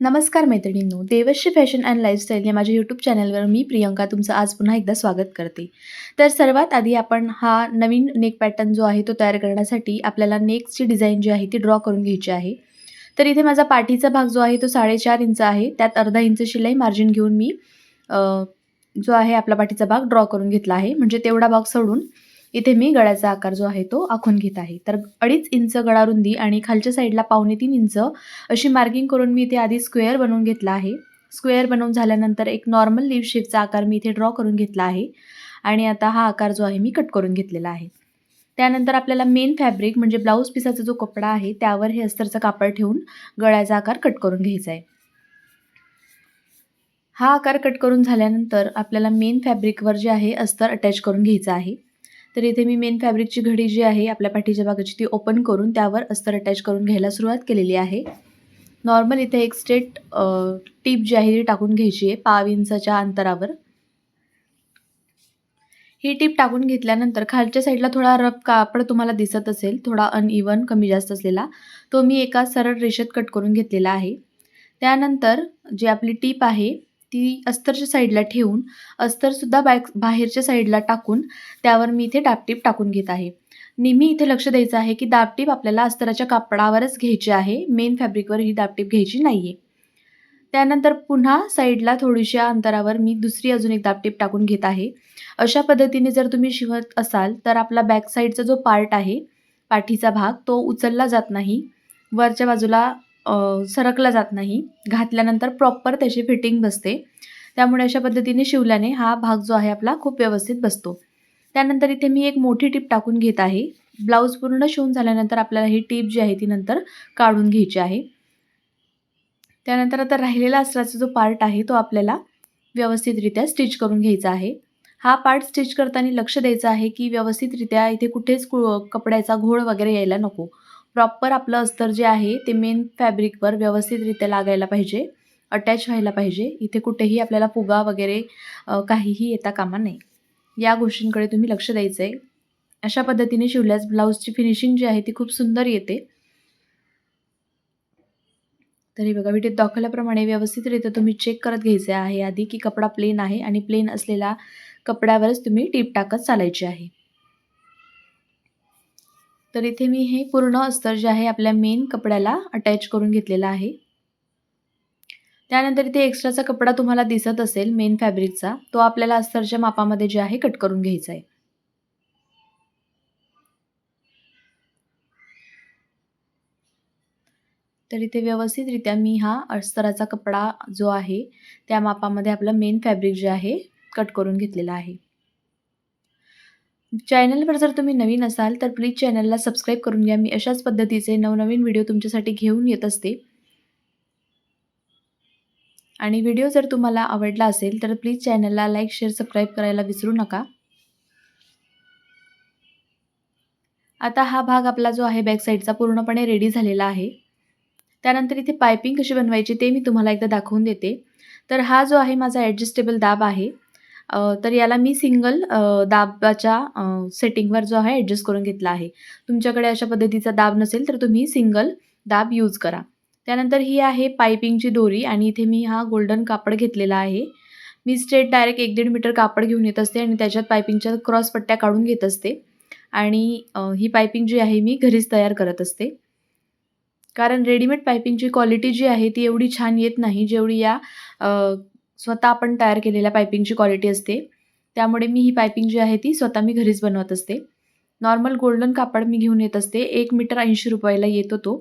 नमस्कार मैत्रिणींनो Devashree fashion and lifestyle या माझ्या यूट्यूब चॅनलवर मी प्रियंका तुमचं आज पुन्हा एकदा स्वागत करते. तर सर्वात आधी आपण हा नवीन नेक पॅटर्न जो आहे तो तयार करण्यासाठी आपल्याला नेकची डिझाईन जी आहे ती ड्रॉ करून घ्यायची आहे. तर इथे माझा पाठीचा भाग जो आहे तो साडेचार इंच आहे त्यात अर्धा इंच शिलाई मार्जिन घेऊन मी जो आहे आपला पाठीचा भाग ड्रॉ करून घेतला आहे. म्हणजे तेवढा भाग सोडून इथे मी गळ्याचा आकार जो आहे तो आखून घेत आहे. तर अडीच इंच गळा रुंदी आणि खालच्या साईडला पावणे तीन इंच अशी मार्किंग करून मी इथे आधी स्क्वेअर बनवून घेतला आहे. स्क्वेअर बनवून झाल्यानंतर एक नॉर्मल लिव्ह शेपचा आकार मी इथे ड्रॉ करून घेतला आहे आणि आता हा आकार जो आहे मी कट करून घेतलेला आहे. त्यानंतर आपल्याला मेन फॅब्रिक म्हणजे ब्लाऊज पिसाचा जो कपडा आहे त्यावर हे अस्तरचं कापड ठेवून गळ्याचा आकार कट करून घ्यायचा आहे. हा आकार कट करून झाल्यानंतर आपल्याला मेन फॅब्रिकवर जे आहे अस्तर अटॅच करून घ्यायचं आहे. तर इथे मी मेन फॅब्रिकची घडी जी आहे आपल्या पाठीच्या भागाची ती ओपन करून त्यावर अस्तर अटॅच करून घ्यायला सुरुवात केलेली आहे. नॉर्मल इथे एक स्ट्रेट टीप जी आहे ती टाकून घ्यायची आहे पाव इंचाच्या अंतरावर. ही टीप टाकून घेतल्यानंतर खालच्या साईडला थोडा रफ कापड तुम्हाला दिसत असेल थोडा अनइवन कमी जास्त असलेला तो मी एका सरळ रेषेत कट करून घेतलेला आहे. त्यानंतर जी आपली टीप आहे ती अस्तरच्या साईडला ठेवून अस्तरसुद्धा बॅक बाहेरच्या साईडला टाकून त्यावर मी इथे दाबटीप टाकून घेत आहे. नेहमी इथे लक्ष द्यायचं आहे की दाबटीप आपल्याला अस्तराच्या कापडावरच घ्यायची आहे मेन फॅब्रिकवर ही दापटीप घ्यायची नाही आहे त्यानंतर पुन्हा साईडला थोडीशा अंतरावर मी दुसरी अजून एक दापटीप टाकून घेत आहे. अशा पद्धतीने जर तुम्ही शिवत असाल तर आपला बॅक साईडचा जो पार्ट आहे पाठीचा भाग तो उचलला जात नाही. वरच्या बाजूला सरकला जात नाही. घातल्यानंतर प्रॉपर त्याची फिटिंग बसते. त्यामुळे अशा पद्धतीने शिवल्याने हा भाग जो आहे आपला खूप व्यवस्थित बसतो. त्यानंतर इथे मी एक मोठी टीप टाकून घेत आहे. ब्लाऊज पूर्ण शिवून झाल्यानंतर आपल्याला ही टीप जी आहे ती नंतर काढून घ्यायची आहे. त्यानंतर आता राहिलेला अस्त्राचा जो पार्ट आहे तो आपल्याला व्यवस्थितरित्या स्टिच करून घ्यायचा आहे. हा पार्ट स्टिच करताना लक्ष द्यायचं आहे की व्यवस्थितरित्या इथे कुठेच कपड्याचा घोळ वगैरे यायला नको. प्रॉपर आपलं अस्तर जे आहे ते मेन फॅब्रिकवर व्यवस्थितरित्या लागायला पाहिजे अटॅच व्हायला पाहिजे. इथे कुठेही आपल्याला फुगा वगैरे काहीही येता कामा नये. या गोष्टींकडे तुम्ही लक्ष द्यायचं आहे अशा पद्धतीने शिवल्यास ब्लाऊजची फिनिशिंग जी आहे ती खूप सुंदर येते. तरी बघा व्हिडिओत दाखवल्याप्रमाणे व्यवस्थितरित्या तुम्ही चेक करत घ्यायचे आहे आधी की कपडा प्लेन आहे आणि प्लेन असलेला कपड्यावरच तुम्ही टीप टाकत चालायची आहे. तर इथे मी हे पूर्ण अस्तर जे आहे आपल्या मेन कपड्याला अटॅच करून घेतलेलं आहे. त्यानंतर इथे एक्स्ट्राचा कपडा तुम्हाला दिसत असेल मेन फॅब्रिकचा तो आपल्याला अस्तरच्या मापामध्ये जे आहे कट करून घ्यायचा आहे. तर इथे व्यवस्थितरित्या मी हा अस्तराचा कपडा जो आहे त्या मापामध्ये आपलं मेन फॅब्रिक जे आहे कट करून घेतलेला आहे. चॅनलवर जर तुम्ही नवीन असाल तर प्लीज चॅनलला सबस्क्राईब करून घ्या. मी अशाच पद्धतीचे नवनवीन व्हिडिओ तुमच्यासाठी घेऊन येत असते. आणि व्हिडिओ जर तुम्हाला आवडला असेल तर प्लीज चॅनलला लाईक शेअर सबस्क्राईब करायला विसरू नका. आता हा भाग आपला जो आहे बॅक साईडचा पूर्णपणे रेडी झालेला आहे. त्यानंतर इथे पायपिंग कशी बनवायची ते मी तुम्हाला एकदा दाखवून देते. तर हा जो आहे माझा ॲडजस्टेबल दाब आहे. तर याला मी सिंगल दाबाच्या सेटिंगवर जो आहे ॲडजस्ट करून घेतला आहे. तुमच्याकडे अशा पद्धतीचा दाब नसेल तर तुम्ही सिंगल दाब यूज करा. त्यानंतर ही आहे पायपिंगची दोरी आणि इथे मी हा गोल्डन कापड घेतलेला आहे. मी स्ट्रेट डायरेक्ट एक दीड मीटर कापड घेऊन येत असते आणि त्याच्यात पायपिंगच्या क्रॉस पट्ट्या काढून घेत असते. आणि ही पायपिंग जी आहे मी घरीच तयार करत असते. कारण रेडीमेड पायपिंगची क्वालिटी जी आहे ती एवढी छान येत नाही जेवढी या स्वतः आपण तयार केलेल्या पायपिंगची क्वालिटी असते. त्यामुळे मी ही पायपिंग जी आहे ती स्वतः मी घरीच बनवत असते. नॉर्मल गोल्डन कापड मी घेऊन येत असते. एक मीटर ऐंशी रुपयाला येतो तो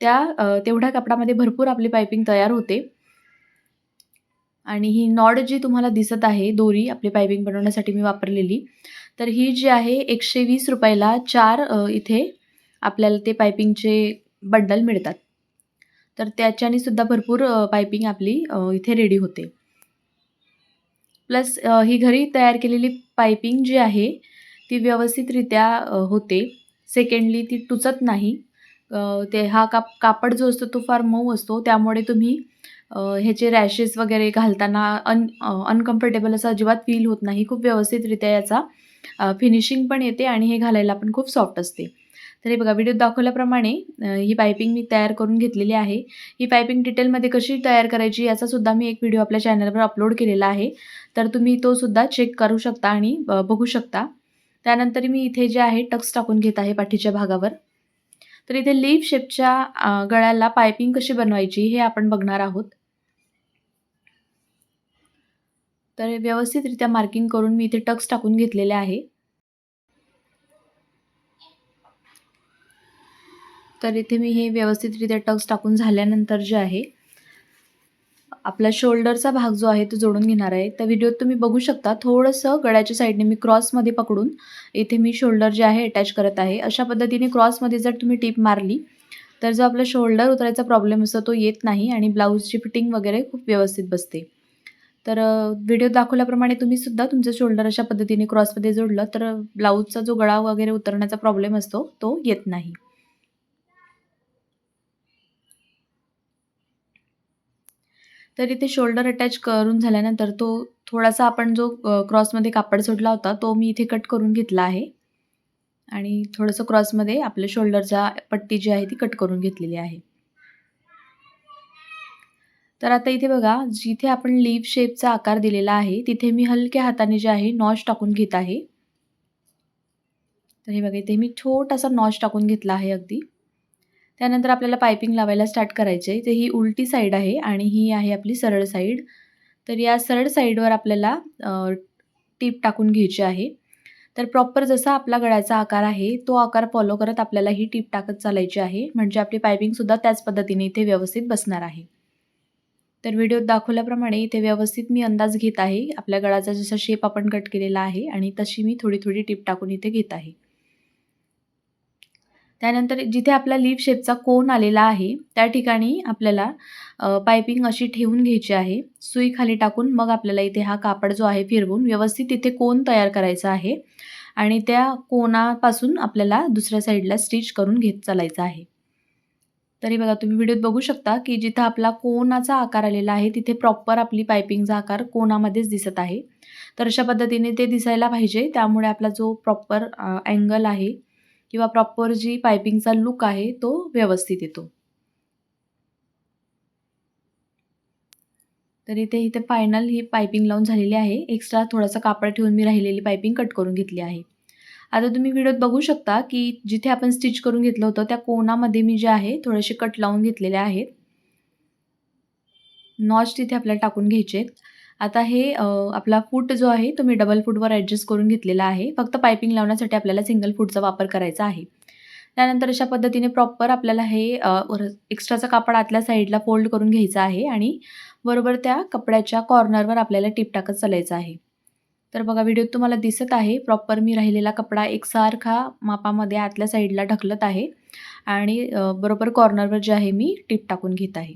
त्या तेवढ्या कापडामध्ये भरपूर आपली पायपिंग तयार होते. आणि ही नॉड जी तुम्हाला दिसत आहे दोरी आपली पायपिंग बनवण्यासाठी मी वापरलेली तर ही जी आहे एकशे वीस रुपयाला चार इथे आपल्याला ते पायपिंगचे बंडल मिळतात. तर त्याच्याने सुद्धा भरपूर पायपिंग आपली इथे रेडी होते. प्लस ही घरी तयार केलेली पायपिंग जी आहे ती व्यवस्थितरित्या होते. सेकंडली ती टुचत नाही. ते हा काप कापड जो असतो तो फार मऊ असतो. त्यामुळे तुम्ही ह्याचे रॅशेस वगैरे घालताना अन अनकम्फर्टेबल असं अजिबात फील होत नाही. खूप व्यवस्थितरित्या याचा फिनिशिंग पण येते आणि हे घालायला पण खूप सॉफ्ट असते. तर हे बघा व्हिडिओत दाखवल्याप्रमाणे ही पायपिंग मी तयार करून घेतलेली आहे. ही पायपिंग डिटेलमध्ये कशी तयार करायची याचासुद्धा मी एक व्हिडिओ आपल्या चॅनलवर अपलोड केलेला आहे. तर तुम्ही तो सुद्धा चेक करू शकता आणि बघू शकता. त्यानंतर मी इथे जे आहे टक्स टाकून घेत आहे पाठीच्या भागावर. तर इथे लीफ शेपच्या गळ्याला पायपिंग कशी बनवायची हे आपण बघणार आहोत. तर व्यवस्थितरित्या मार्किंग करून मी इथे टक्स टाकून घेतलेले आहे. तर इथे मी हे व्यवस्थितरित्या टक्स टाकून झाल्यानंतर जे आहे आपला शोल्डरचा भाग जो आहे तो जोडून घेणार आहे. त्या व्हिडिओत तुम्ही बघू शकता. थोडंसं गळ्याच्या साईडने मी क्रॉसमध्ये पकडून इथे मी शोल्डर जे आहे अटॅच करत आहे. अशा पद्धतीने क्रॉसमध्ये जर तुम्ही टीप मारली तर जो आपला शोल्डर उतरायचा प्रॉब्लेम असतो तो येत नाही आणि ब्लाऊजची फिटिंग वगैरे खूप व्यवस्थित बसते. तर व्हिडिओ दाखवल्याप्रमाणे तुम्ही सुद्धा तुमचं शोल्डर अशा पद्धतीने क्रॉसमध्ये जोडलं तर ब्लाऊजचा जो गळा वगैरे उतरण्याचा प्रॉब्लेम असतो तो येत नाही. तर इथे शोल्डर अटॅच करून झाल्यानंतर तो थोडासा आपण जो क्रॉसमध्ये कापड सोडला होता तो मी इथे कट करून घेतला आहे. आणि थोडंसं क्रॉसमध्ये आपल्या शोल्डरचा पट्टी जी आहे ती कट करून घेतलेली आहे. तर आता इथे बघा जिथे आपण लीव शेपचा आकार दिलेला आहे तिथे मी हलक्या हाताने जे आहे नॉश टाकून घेत आहे. तर हे बघा इथे मी छोटासा नॉश टाकून घेतला आहे अगदी. त्यानंतर आपल्याला पायपिंग लावायला स्टार्ट करायचे आहे तर ही उलटी साईड आहे आणि ही आहे आपली सरळ साईड. तर या सरळ साईडवर आपल्याला टीप टाकून घ्यायची आहे. तर प्रॉपर जसा आपला गळ्याचा आकार आहे तो आकार फॉलो करत आपल्याला ही टीप टाकत चालायची आहे. म्हणजे आपली पायपिंगसुद्धा त्याच पद्धतीने इथे व्यवस्थित बसणार आहे. तर व्हिडिओत दाखवल्याप्रमाणे इथे व्यवस्थित मी अंदाज घेत आहे. आपल्या गळाचा जसा शेप आपण कट केलेला आहे आणि तशी मी थोडी थोडी टीप टाकून इथे घेत आहे. त्यानंतर जिथे आपला लीफ शेपचा कोन आलेला आहे त्या ठिकाणी आपल्याला पायपिंग अशी ठेवून घ्यायची आहे. सुई खाली टाकून मग आपल्याला इथे हा कापड जो आहे फिरवून व्यवस्थित इथे कोन तयार करायचा आहे आणि त्या कोनापासून आपल्याला दुसऱ्या साईडला स्टिच करून घेत चालायचं आहे. तरी बघा तुम्ही व्हिडिओत बघू शकता की जिथं आपला कोनाचा आकार आलेला आहे तिथे प्रॉपर आपली पायपिंगचा आकार कोनामध्येच दिसत आहे. तर अशा पद्धतीने ते दिसायला पाहिजे. त्यामुळे आपला जो प्रॉपर अँगल आहे किंवा प्रॉपर जी पायपिंगचा लुक आहे तो व्यवस्थित येतो. तर इथे इथे फायनल ही पायपिंग लावून झालेली आहे. एक्स्ट्रा थोडासा कापड ठेवून मी राहिलेली पायपिंग कट करून घेतली आहे. आता तुम्ही व्हिडिओत बघू शकता की जिथे आपण स्टिच करून घेतलं होतं त्या कोणामध्ये मी जे आहे थोडेसे कट लावून घेतलेले आहेत. नॉच तिथे आपल्याला टाकून घ्यायचे आहेत. आता हे आपला फूट जो आहे तो मी डबल फूटवर ॲडजस्ट करून घेतलेला आहे. फक्त पायपिंग लावण्यासाठी आपल्याला सिंगल फूटचा वापर करायचा आहे. त्यानंतर अशा पद्धतीने प्रॉपर आपल्याला हे एक्स्ट्राचं कापड आतल्या साईडला फोल्ड करून घ्यायचं आहे आणि बरोबर त्या कपड्याच्या कॉर्नरवर आपल्याला टिप टाकत चालायचं आहे. तर बघा व्हिडिओत तुम्हाला दिसत आहे. प्रॉपर मी राहिलेला कपडा एकसारखा मापामध्ये आतल्या साईडला ढकलत आहे आणि बरोबर कॉर्नरवर जे आहे मी टिप टाकून घेत आहे.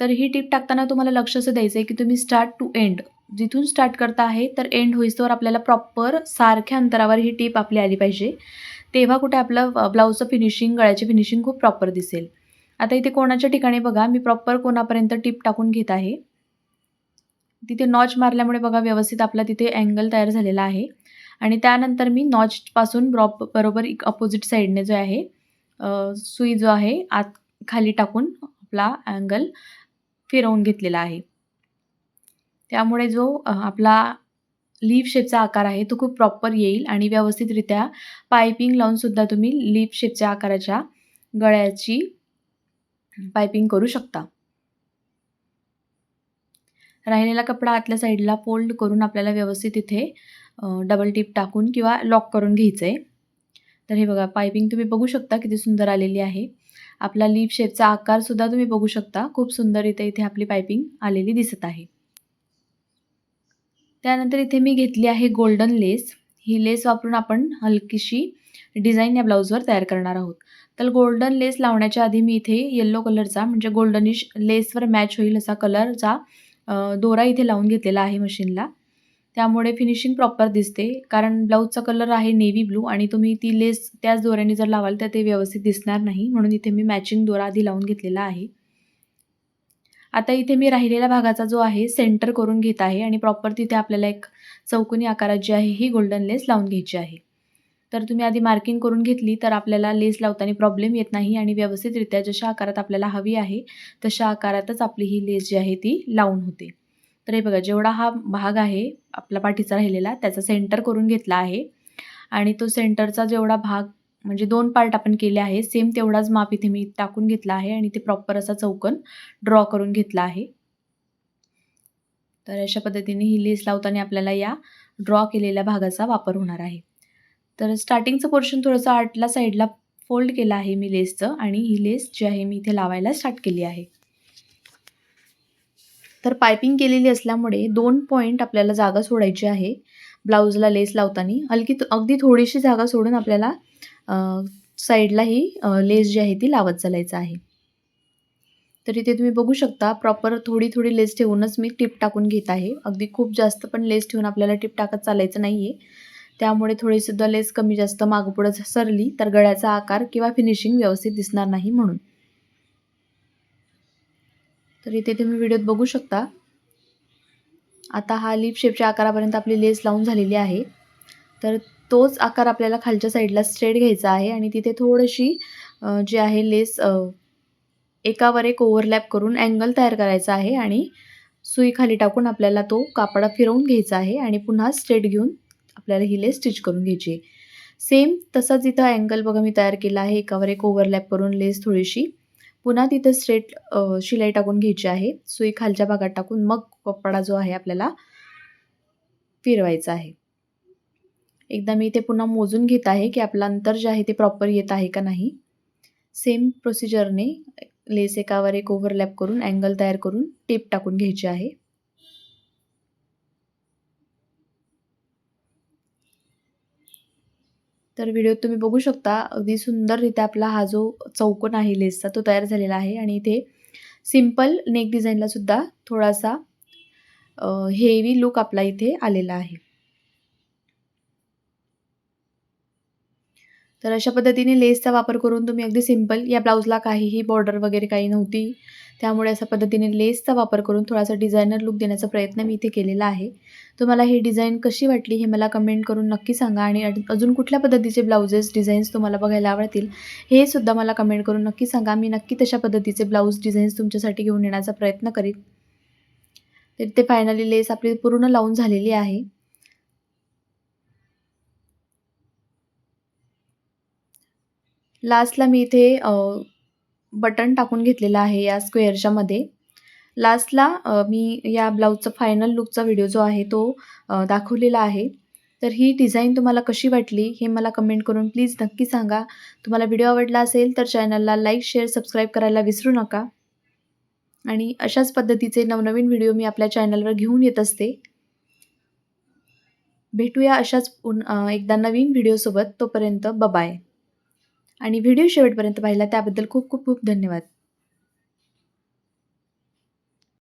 तर ही टिप टाकताना तुम्हाला लक्ष असं द्यायचं आहे की तुम्ही स्टार्ट टू एंड जिथून स्टार्ट करता आहे तर एंड होईस्तोवर आपल्याला प्रॉपर सारख्या अंतरावर ही टीप आपली आली पाहिजे. तेव्हा कुठे आपलं ब्लाऊजचं फिनिशिंग गळ्याची फिनिशिंग खूप प्रॉपर दिसेल. आता इथे कोणाच्या ठिकाणी बघा मी प्रॉपर कोणापर्यंत टिप टाकून घेत आहे. तिथे नॉच मारल्यामुळे बघा व्यवस्थित आपला तिथे अँगल तयार झालेला आहे. आणि त्यानंतर मी नॉचपासून ब्रॉप बरोबर एक अपोजिट साईडने जो आहे सुई जो आहे आत खाली टाकून आपला अँगल फिरवून घेतलेला आहे. त्यामुळे जो आपला लीफ शेपचा आकार आहे तो खूप प्रॉपर येईल आणि व्यवस्थितरित्या पायपिंग लावूनसुद्धा तुम्ही लीफ शेपच्या आकाराच्या गळ्याची पायपिंग करू शकता. राहिलेला कपडा आतल्या साईडला फोल्ड करून आपल्याला व्यवस्थित इथे डबल टिप टाकून किंवा लॉक करून घ्यायचं आहे तर हे बघा पायपिंग तुम्ही बघू शकता किती सुंदर आलेली आहे. आपला लीप शेपचा आकारसुद्धा तुम्ही बघू शकता. खूप सुंदर इथे इथे आपली पायपिंग आलेली दिसत आहे. त्यानंतर इथे मी घेतली आहे गोल्डन लेस ही लेस वापरून आपण हलकीशी डिझाईन या ब्लाऊजवर तयार करणार आहोत. तर गोल्डन लेस लावण्याच्या आधी मी इथे येल्लो कलरचा म्हणजे गोल्डनिश लेसवर मॅच होईल असा कलरचा दोरा इथे लावून घेतलेला आहे मशीनला त्यामुळे फिनिशिंग प्रॉपर दिसते. कारण ब्लाऊजचा कलर आहे नेव्ही ब्लू आणि तुम्ही ती लेस त्याच दोऱ्याने जर लावाल तर ते व्यवस्थित दिसणार नाही. म्हणून इथे मी मॅचिंग दोरा आधी लावून घेतलेला आहे. आता इथे मी राहिलेल्या भागाचा जो आहे सेंटर करून घेत आहे आणि प्रॉपर तिथे आपल्याला एक चौकोनी आकारात जी आहे ही गोल्डन लेस लावून घ्यायची आहे. तर तुम्ही आधी मार्किंग करून घेतली तर आपल्याला लेस लावताना प्रॉब्लेम येत नाही आणि व्यवस्थितरित्या जशा आकारात आपल्याला हवी आहे तशा आकारातच आपली ही लेस जी आहे ती लावून होते. तर हे बघा जेवढा हा भाग आहे आपला पाठीचा राहिलेला त्याचा सेंटर करून घेतला आहे. आणि तो सेंटरचा जेवढा भाग म्हणजे दोन पार्ट आपण केले आहे सेम तेवढाच माप इथे मी टाकून घेतला आहे आणि ते प्रॉपर असा चौकन ड्रॉ करून घेतला आहे. तर अशा पद्धतीने ही लेस लावताना आपल्याला या ड्रॉ केलेल्या भागाचा वापर होणार आहे. तर स्टार्टिंगचं पोर्शन थोडंसं आटला साईडला फोल्ड केलं आहे मी लेसचं आणि ही लेस जी आहे मी इथे लावायला स्टार्ट केली आहे. तर पायपिंग केलेली असल्यामुळे दोन पॉईंट आपल्याला जागा सोडायची आहे. ब्लाऊजला लेस लावताना. हलकी अगदी थोडीशी जागा सोडून आपल्याला साईडला ही लेस जी आहे ती लावत चालायचं आहे. तर इथे तुम्ही बघू शकता प्रॉपर थोडी थोडी लेस ठेवूनच मी टिप टाकून घेत आहे. अगदी खूप जास्त पण लेस ठेवून आपल्याला टिप टाकत चालायचं नाही आहे त्यामुळे थोडीसुद्धा लेस कमी जास्त मागपुढं सरली तर गळ्याचा आकार किंवा फिनिशिंग व्यवस्थित दिसणार नाही म्हणून. तर इथे तुम्ही व्हिडिओत बघू शकता. आता हा लिप शेपच्या आकारापर्यंत आपली लेस लावून झालेली आहे. तर तोच आकार आपल्याला खालच्या साईडला स्ट्रेट घ्यायचा आहे आणि तिथे थोडीशी जी आहे लेस एकावर एक ओव्हरलॅप करून अँगल तयार करायचा आहे आणि सुई खाली टाकून आपल्याला तो कापडा फिरवून घ्यायचा आहे आणि पुन्हा स्ट्रेट घेऊन आपल्याला ही लेस स्टिच करून घ्यायची आहे. सेम तसाच इथं अँगल बघा मी तयार केला आहे. एकावर एक ओव्हरलॅप करून लेस थोडीशी पुन्हा तिथं स्ट्रेट शिलाई टाकून घ्यायची आहे. सुई खालच्या भागात टाकून मग कपडा जो आहे आपल्याला फिरवायचा आहे. एकदा मी इथे पुन्हा मोजून घेत आहे की आपलं अंतर जे आहे ते प्रॉपर येत आहे का नाही. सेम प्रोसिजरने लेस एकावर एक ओव्हरलॅप करून अँगल तयार करून टेप टाकून घ्यायची आहे. तर व्हिडिओत तुम्ही बघू शकता. अगदी सुंदररित्या आपला हा जो चौकोन आहे लेसचा तो तयार झालेला आहे. आणि इथे सिंपल नेक डिझाईनला सुद्धा थोडासा हेवी लुक आपला इथे आलेला आहे. तर अशा पद्धतीने लेसचा वापर करून तुम्ही अगदी सिंपल या ब्लाऊजला काहीही बॉर्डर वगैरे काही नव्हती त्यामुळे अशा पद्धतीने लेसचा वापर करून थोडासा डिझायनर लुक देण्याचा प्रयत्न मी इथे केलेला आहे. तुम्हाला ही डिझाईन कशी वाटली हे मला कमेंट करून नक्की सांगा आणि अजून कुठल्या पद्धतीचे ब्लाउजेस डिझाईन्स तुम्हाला बघायला आवडतील हे सुद्धा मला कमेंट करून नक्की सांगा. मी नक्की तशा पद्धतीचे ब्लाऊज डिझाईन्स तुमच्यासाठी घेऊन येण्याचा प्रयत्न करीन. तर ते फायनली लेस आपली पूर्ण लावून झालेली आहे. लास्टला मी इथे बटन टाकून घेतलेला आहे या स्क्वेअरच्या मध्ये. लास्टला मी या ब्लाऊजचा फायनल लुकचा व्हिडिओ जो आहे तो दाखवलेला आहे. तर ही डिझाईन तुम्हाला कशी वाटली हे मला कमेंट करून प्लीज नक्की सांगा. तुम्हाला व्हिडिओ आवडला असेल तर चॅनलला लाईक शेअर सबस्क्राईब करायला विसरू नका. आणि अशाच पद्धतीचे नवनवीन व्हिडिओ मी आपल्या चॅनलवर घेऊन येत असते. भेटूया अशाच एकदा नवीन व्हिडिओसोबत तोपर्यंत बबाय आणि व्हिडिओ शेवटपर्यंत पाहिला त्याबद्दल खूप खूप खूप धन्यवाद.